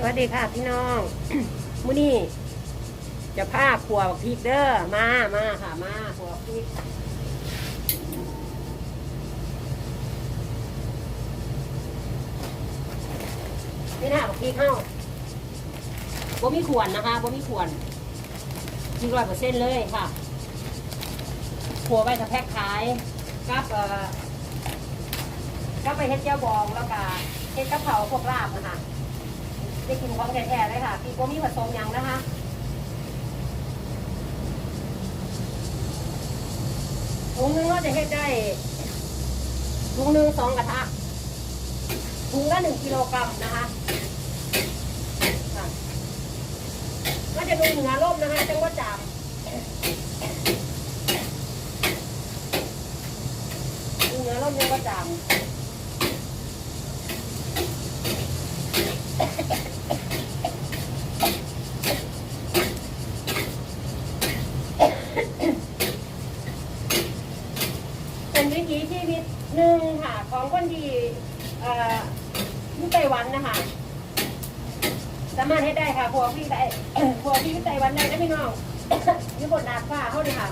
สวัสดีค่ะพี่น้องมื้อนี้จะพาขัวบพริกเด้อมามาค่ะมาขัวบพริกนี่นะบักพริกเข้าบ่มีขวนนะคะบ่มีขวนพริกร้อยเปอร์เซ็นต์เลยค่ะขัวไว้ถ้าแพ็คขายกับเอ่อกับไปเฮ็ดเจ้าบองแล้วก็เฮ็ดกะเพราพวกลาบนะคะ ได้กินของแท้ๆเลยค่ะพี่ก็มีผสมยังนะคะถุงนึงก็จะเฮ็ดได้ถุงหนึงสองกระทะถุงละหนึ่งกิโลกรัมนะคะค่ะก็จะดูเหนือร่มนะคะจังว่าจามดูเหนือร่มจังว่าจาม เป็นวิถีชีวิตหนึ่งค่ะ ของคนที่เอ่ออยู่ไต้หวั นะคะ สามารถให้ได้ค่ะพวกพี่ได้พวกพี่วิจัยวันได้นะพี่น้องยู่บนดาดฟ้าเขาเลยค่ะ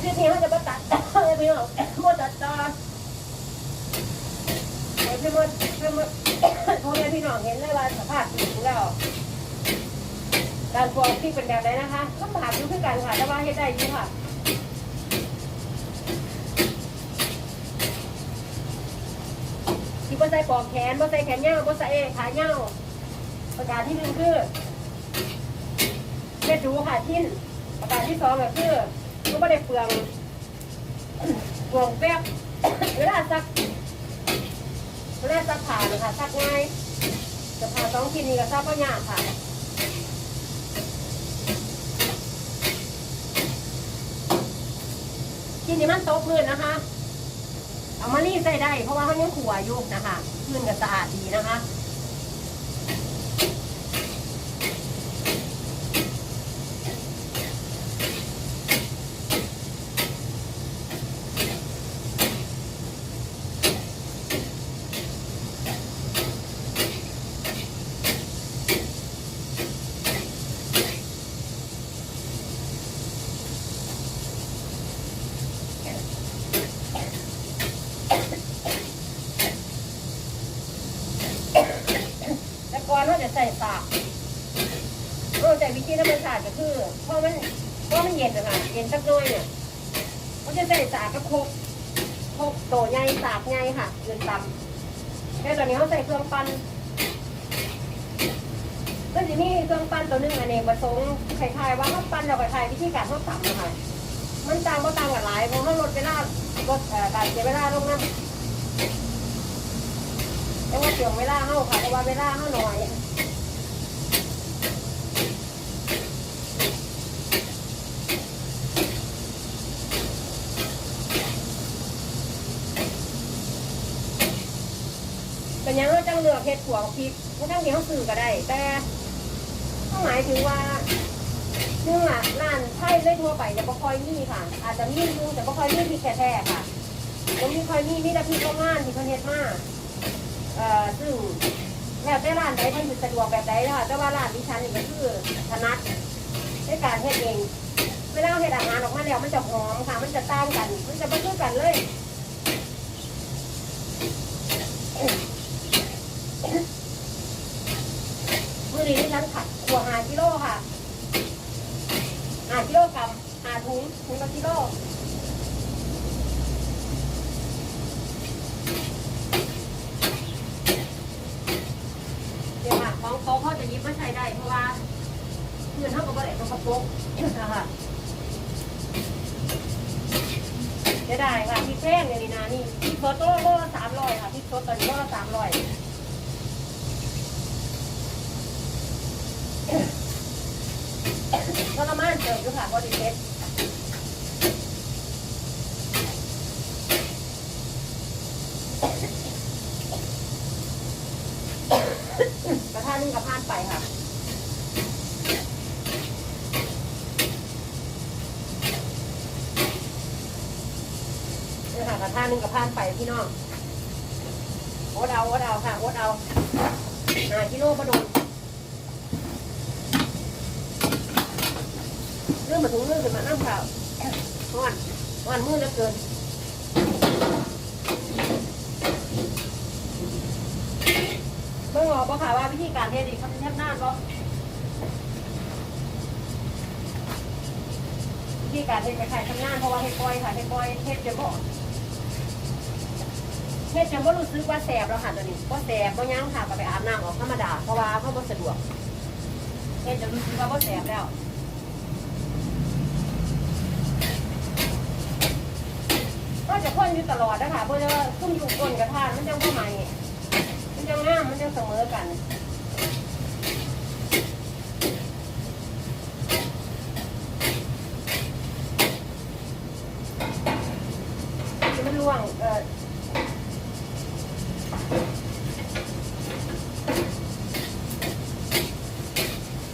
คือที่เขาจะมาตัด ต่อเลยพี่น้องมาตัดต่อให้พี่มดพี่มด พ่อแม่พี่น้องเห็นเลยว่าสภาพจริงแล้ว การปลูกพริกเป็นแบบไหนนะคะลำบา กันค่ะแต่ว่าเฮ็ดได้อยู่ค่ะที่บ่ใส่ปลอกแขนบ่ใส่แขนยาวบ่ใส่ขาเงาวประการที่หนึ่งคือเม็ดดูค่ะทิ้นประการที่สองก็คือก็ไม่ได้เปลืองเปลืองแป๊บเวลาซักเวลาซักผ้านะคะซักง่ายจะผ้าสองชิ้นนี้ก็ซักก็ยากค่ะ กินนี่มันโต๊ะพื้นนะคะ เอามารีดใส่ได้ เพราะว่าเขายังขัวอยู่นะคะพื้นก็สะอาดดีนะคะ แต่ก่อนเขาจะใส่สากเออ แต่วิธีธรรมชาติก็คือเพราะมันเพราะมันเย็นนะคะเย็นสักหน้อยเนี่ยเขาจะใส่สากกับโคกโคกโตใหญ่สากใหญ่ค่ะเงินตำแต่ตอนนี้เขาใส่เครื่องปั้นก็จะมีเครื่องปั้นตัวหนึงอันเองประสงค์คล้ายๆว่าเขาปั้นเราคล้ายๆวิธีการเขาตำนะคะมันตางก็ตางกันหลายเพราะเขาลดเวลาลดเอ่อการเสียเวลาลงนะแต่ว่าเสียงเวลาเข้าค่ะเพราะว่าเวลาเข้าหน่อย เป็นห ยังเราจังเลือกเห็ดขัวพริกไม่ต้องเดี๋ยวซื้อก็ได้ แต่ก็หมายถึงว่าเนื่องอะร้านไทยเลยทั่วไปจะบ่ค่อยมีค่ะ อาจจะมีอยู่แต่บ่ค่อยมีพริกแท้ๆค่ะก็มีค่อยมีมีแต่พริกโรงงานที่เขาเฮ็ดมาเอ่อซึ่งแล้วแต่ร้านใดเพิ่นสะดวกแบบใดนะคะแต่ว่าร้านดิฉันนี่ก็คือถนัดในการเฮ็ดเองเวลาเฮ็ดอาหารออกมาแล้วมันจะหอมค่ะ มันจะต่างกัน มันจะบ่คือกันเลย มื้อนี้ดิฉันขัดขัวหากิโลค่ะหากิโลกรัมหาถุงถุงละกิโลเดี๋ยวค่ะของเขาเขาจะหยิบมาใช้ได้เพราะว่าเงินเท่ากับว่าเด็กมันกระปุกนะคะเดี๋ยวได้ค่ะพี่แป้งเนี่ยนี่นะนี่พี่โซโต้โลละสามร้อยค่ะพี่โซตอนนี้โลละสามร้อย ก็ละมานเติมอยู่ค่ะพอดีเซ็ตกระทะนึ่งกระพานไปค่ะนี่ค่ะกระทะนึ่งกระพานไปพี่น้องโอ๊ตเอาโอ๊ตเอาค่ะโอ๊ตเอาหากิโลมาโดน รื่องมาถึงเรื่องขึ้นมาน้ำข่าวอ่อนอ่อนมือเหลือเกินเมื่อบอกบ่ค่ะว่าวิธีการเทดีเขาเป็นแทบนานบ่วิธีการเทไปใครทำหน้าเพราะว่าเฮ็ดปล่อยค่ะเฮ็ดปล่อยเฮ็ดจะบ่เฮ็ดจะบ่รู้สึกว่าแสบแล้วค่ะตอนนี้บ่แสบบ่หยังค่ะก็ไปอาบน้ำออกธรรมดาเพราะว่าเขาบ่สะดวกเฮ็ดจะรู้สึกว่าบ่แสบแล้ว จะพ่นอยู่ตลอดนะคะเพราะว่าคุ้มอยู่ก้นกระทานมันยังบ่ใหม่มันยังงามมันยังเสมอกันมันล่วงเออ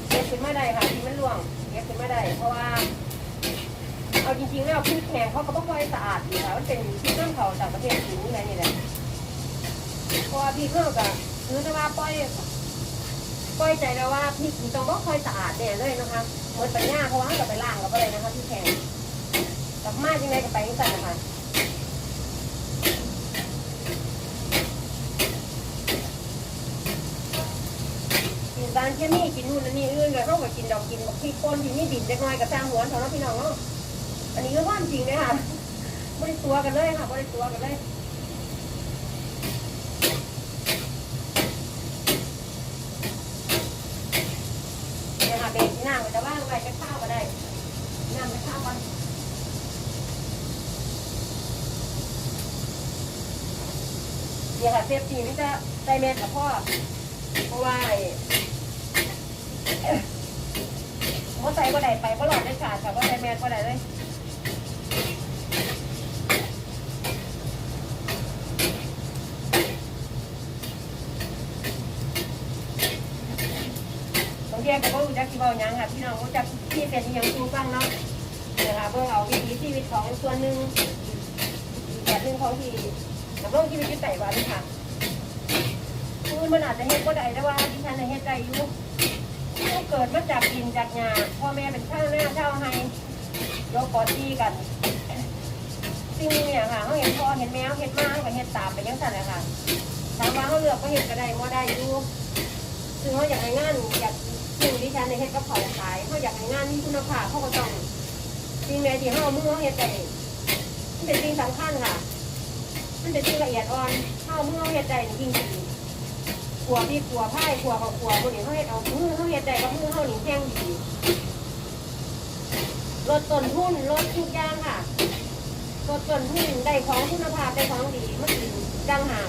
เก็บขึ้นมาได้ค่ะที่มันล่วงเก็บขึ้นมาได้ เพราะว่า เอาจริงๆแล้วพริกแห้งเขาก็ไม่ค่อยสะอาดอยู่ มันเป็นพริกน้ำเขาจากประเทศจีนอะไรนี่แหละเพราะว่าพี่เพิ่งกับคือแต่ว่าปล่อยปล่อยใจแล้วว่าพี่ต้องบ่ค่อยสะอาดแน่เลยนะคะหมดปัญญาเพราะว่าเขาจะไปล้างกับอะไรนะคะพี่แข็งกลับมาจังไงก็ไปที่สั่นนะคะกินสารเคมีกินนู่นอันนี่อื่นก็เขาก็กินดอกกินบักพี่ก้นที่นี่ดินเล็กน้อยกับจ้างหัวเท่านั้นพี่น้องเนาะอันนี้ก็ความจริงเลยค่ะ ไม่ได้ตัวกันเลยค่ะไม่ได้ตัวกันเลยเนี่ยวค่ะเบรกหน้ามันจะว่างไปจะข้าวก็ได้น้ำจะข้าวกันเดี๋ยวค่ะเซฟตีนี่จะใส่แมสกับพ่อเพราะว่าไอ้มอใส่ก็ได้ไปก็หลอดได้ขาดค่ะก็ใส่แมสก็ได้เลย บางทีก็บ่รู้ จักที่เว้าหยังค่ะพี่น้องรู้จักที่เป็นอิหยังสู่ฟังเนาะเดี๋ยวค่ะเบิ่งเอาวิถีชีวิตของส่วนหนึ่งอีกแบบหนึ่งของที่ดำรงชีวิตอยู่ไต้หวันค่ะคือมันอาจจะเฮ็ดบ่ได้แต่ว่าดิฉันน่ะเฮ็ดได้อยู่ลูกเกิดมาจากดินจากหญ้าพ่อแม่เป็นชาวหน้าชาวไร่ยกกอตีกันสิ่งเนี่ยค่ะเขาเห็นพ่อเห็นแมวเห็นม้าก็เฮ็ดตามไปจังซั่นแหละค่ะถามว่าเขาเลือกก็เฮ็ดก็ได้บ่าได้อยู่ซึ่งเขาอยากให้งานอยาก ซึ่งดิฉันในเฮ็ดกับเขาขายเขาอยากให้งานมีคุณภาพเขาก็ต้องสิ่งใดที่เขาเมือเขาเฮ็ดได้มันเป็นสิ่งสำคัญค่ะ มันเป็นสิ่งละเอียดอ่อนเขาเมือเขาเฮ็ดได้จริงจริงๆขัวพี่ขัวไพ่ขัวเขาขัวบนนี้เขาเฮ็ดเอามือเขาเฮ็ดได้กับมือเขาหนี่แข็งดีลดต้นทุนลดทุกอย่างค่ะลดต้นทุนได้ของคุณภาพได้ของดีมันดีดังหาก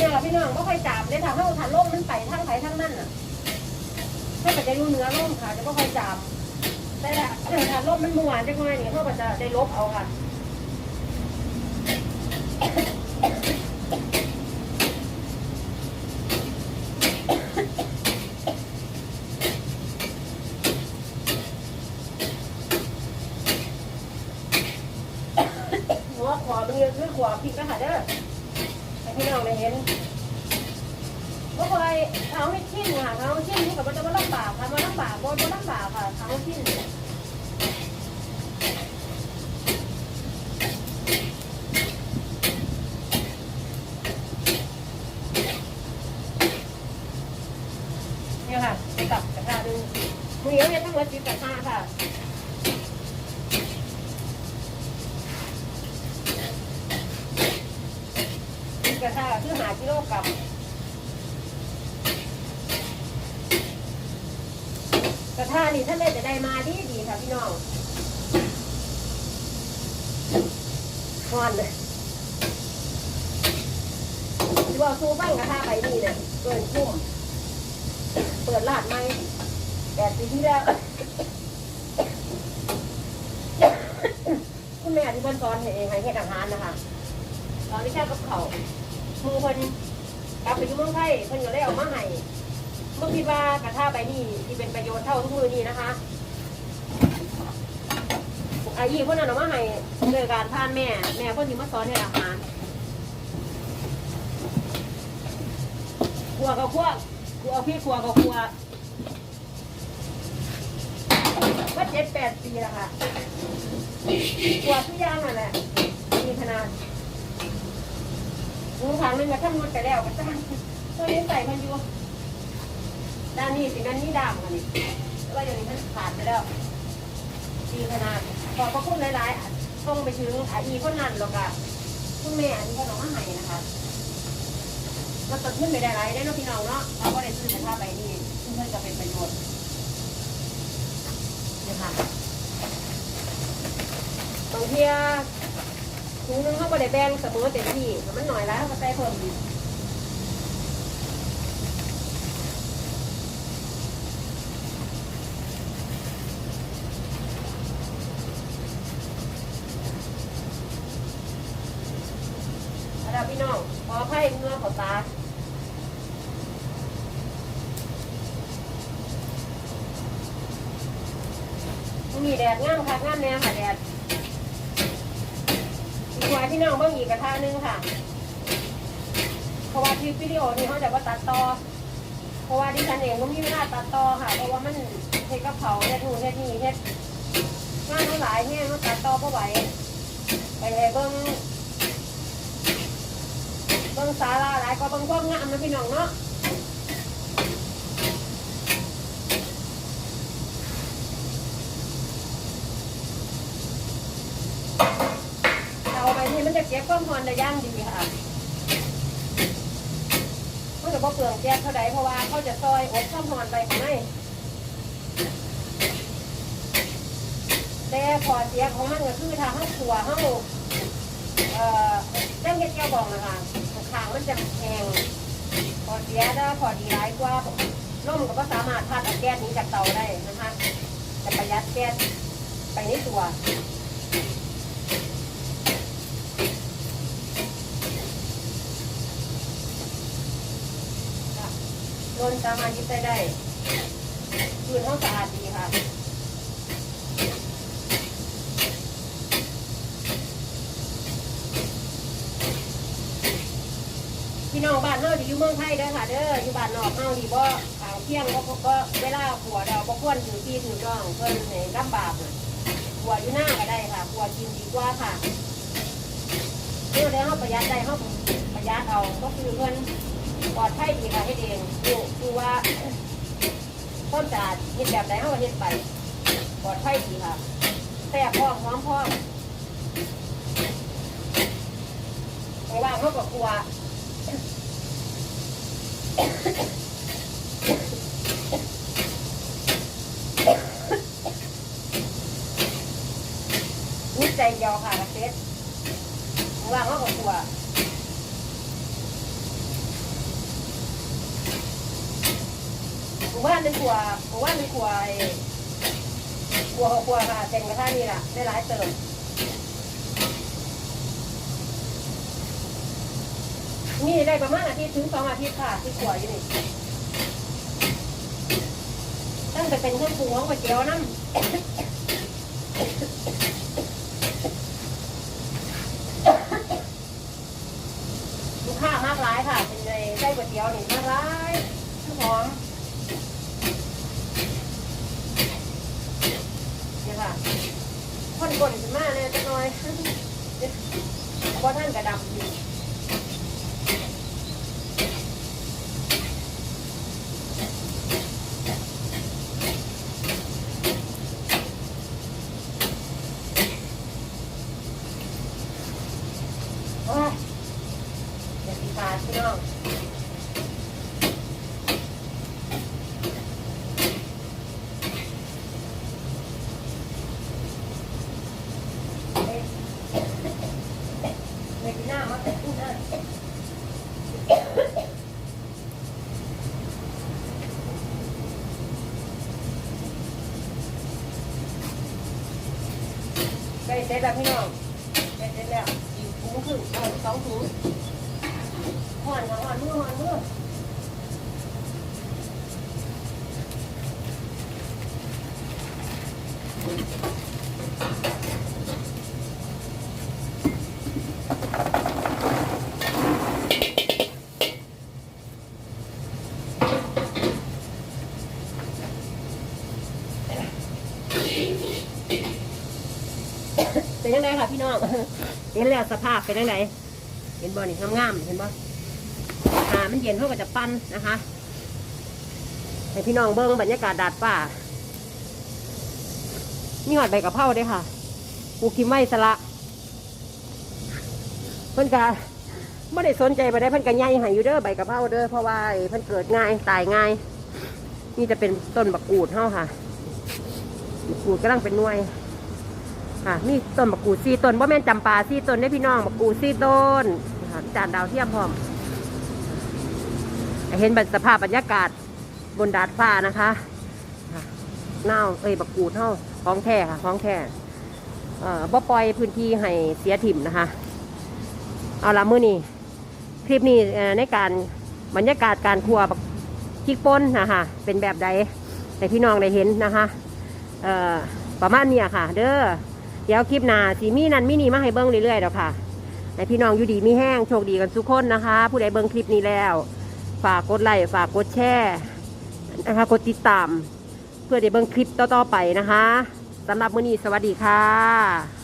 เนี่ยล่ะพี่น้องก็ค่อยจับเลยค่ะถ้าถ้าล่มมันไปทั้งไผทั้งนั่นอะถ้าก็จะดูเนื้อล่มค่ะจะก็ค่อยจับแต่ถ้าถ้าล่มมันมัวจะค่อยนี่เขาก็จะได้ลบเอาค่ะหัวขวามันเยอะคือขวาพริกนะคะเด้อ ให้พี่น้องได้เห็นก็เคยเท้าให้ชิ้นค่ะเท้าชิ้นนี่กับมันจะมาลำบากค่ะมาลำบากบนมาลำบากค่ะเท้าชิ้นเนี่ยค่ะไปกลับกระทะดูมือเยอะเนี่ยทั้งหมดสิบกระทะค่ะสิบกระทะคือ หากิโลกรัมกระทะนี่ท่านเลยจะได้มาดีดีค่ะพี่น้องนอนเลยที่ว่าสู้บ้างกระทะไปนี่เนี่ยเกินคุ้มเปิดลาดไหมแปดปีที่แล้วคุณแม่ที่เพิ่นสอนให้เองให้เฮ็ดอาหารนะคะตอนที่แค่กับเขา มือเพิ่นกลับไปอยู่เมืองไทยเพิ่นก็เลยเอามาให้เมื่อคิดว่ากระทะใบนี้ที่เป็นประโยชน์เท่าทุกมือนี้นะคะอาอีคนนั้นเอามาให้โดยการผ่านแม่ แม่คนที่มาสอนให้อาหารครัวกับครัวครัวพี่ครัวกับครัวก็เจ็ดแปดปีแล้วค่ะครัวทุกอย่างนั่นแหละมีขนาด งูทางนึงก็ทำนวดไปแล้วก็จ้างตัวนี้ใส่มันอยู่ด้านนี้สิด้านนี้ดำกันนี่แล้วก็อย่างนี้มันขาดไปแล้วดีขนาดขอบพระคุณหลายๆต้องไปถึงอาอีคนนั้นหรอกอะคุณแม่อันนี้ก็น้องมาให้นะคะมันตัดขึ้นไปได้ไรได้นาะพี่น้องเนาะเราก็ได้ซื้อแต่ผ้าใบนี้ซึ่งเพื่อนจะเป็นประโยชน์นี่ค่ะบางที ถุงนึงเขาก็ได้แบ่งเสมอเต็มที่แต่มันหน่อยแล้วเขาก็ใส่เพิ่มอีกแล้วพี่น้องขอไพ่เมื่อขอตามีแดดงามค่ะงามแน่ค่ะแดดอีกว่าพี่น้ องอีกกระทะหนึงค่ะ เพราะว่าคลิปวิดีโอนี้เขาจะว่าตัดต่อ เพราะว่าดิฉันเองก็มีเวลาตัดต่อค่ะ เพราะว่ามันเฮ็ดกระเผาเฮ็ดนู่นเฮ็ดนี่เฮ็ดงานหลายเนี่ยมันตัดต่อเพราะไหวไปเบิ่งเบิ่งสาราหลายก็เบิ้งความงามนะพี่น้องเนาะเอาไปนี่ มันจะเก็บความร้อนได้ย่างดีค่ะมันจะบ่เปลืองแก๊สเท่าใดเพราะว่าเขาจะซอยอบความร้อนไปข้างในแต่พอเสียของมันก็คือถ้าเขาขัวเขาเอ่อเรื่องเฮ็ดแก้วบองนะคะขางมันจะแห้งพอเสียได้พอดีร้ายกว่าล่มก็สามารถพัดเอาแก๊สนี้จากเตาได้นะคะจะประหยัดแก๊สไปในตัว โดนสามารถยึดได้ได้คืนห้องสะอาดดีค่ะพี่น้องบ้านเฮาที่อยู่เมืองไทยเด้อค่ะเด้ออยู่บ้านนอกเฮาที่บ่างเที่ยงบ่บ่เวลาขัวเราบ่ควรถือที่ถือน้องเพิ่นให้ลำบากน่ะขัวอยู่หน้าก็ได้ค่ะขัวกินดีกว่าค่ะเมื่อได้เฮาประหยัดได้เฮาประหยัดเอาก็คือเพิ่น ปลอดภัยดีค่ะเฮ็ดเองดูดูว่าความสะอาดเฮ็ดแบบใดเฮาเฮ็ดไปปลอดภัยดีค่ะแซ่บพร้อมหอมพร้อเพราะว่าเฮาก็กลัวนิดใจเดียวค่ะกระเซ็ตวางมาก็กว่าตัว ผมว่าเป็นขัวผมว่าเป็นขัวไอ้ขัวของขัวค่ะเต็งกระทะนี่แหละได้หลายเติมนี่ได้ประมาณอาทิตย์ถึงสองอาทิตย์ค่ะที่ขัวอยู่นี่ตั้งแต่เป็นเครื่องปรุงของก๋วยเตี๋ยวน้ำ ลูกค้ามากร้ายค่ะ เป็นในไส้ก๋วยเตี๋ยวนี่มากร้ายหอมเนี่ยค่ะคน ก่นขึ้นมาเนี่ยจะน้อยเพราะท่านกระดำอยู่โอ้ยอย่าสีฟ้าพี่น้อง ไม่กินหน้ามาแต่พูดหน้าใกล้ เสร็จแล้วพี่น้องใกล้เสร็จแล้วอีกถุงครึ่งเอาสองถุงห่อนห่อนมือห่อนมือ แล้วสภาพเป็นยังไงเห็นบ่นี่งามๆเห็นบ่อามันเย็นเท่ากับจะปั้นนะคะให้พี่น้องเบิ้งบรรยากาศดาดฟ้านี่หอดใบกะเพราด้อค่ะปูกิไม้สละเพิ่นกะไม่ได้สนใจไปได้เพิ่นกะใหญ่ให้อยู่เด้อใบกะเพราเด้อเพราะว่าเพิ่นเกิดง่ายตายง่าย นี่จะเป็นต้นบักกูดเฮาค่ะบักกูดกำลังเป็นน่วย ค่ะนี่ต้นบักกูดสี่ต้นว่าแม่นจำปาสี่ต้นได้พี่น้องบักกูดสี่ต้นค่ะจานดาวเทียมพร้อม เห็นบรรสภาพบรรยากาศบนดาดฟ้านะคะเน่าเอ้ยบักกูดเท่าของแท้ค่ะของแท้เอ่อบ่ปล่อยพื้นที่ให้เสียถิ่มนะคะ เอาละมื้อนี้คลิปนี้ในการบรรยากาศการครัวจิกป่นนะคะเป็นแบบใดให้พี่น้องได้เห็นนะคะเออประมาณนี้ค่ะ เด้อ ดี๋ยวคลิปหน้าสีมีนันมินีมาให้เบิ้งเรื่อยๆเด้อค่ะให้พี่น้องอยู่ดีมีแห้งโชคดีกันทุกคนนะคะ ผู้ใดเบิ้งคลิปนี้แล้ว ฝากกดไลค์ฝากกดแชร์นะคะกดติดตาม เพื่อได้เบิ้งคลิปต่อๆไปนะคะสำหรับมื้อนี้สวัสดีค่ะ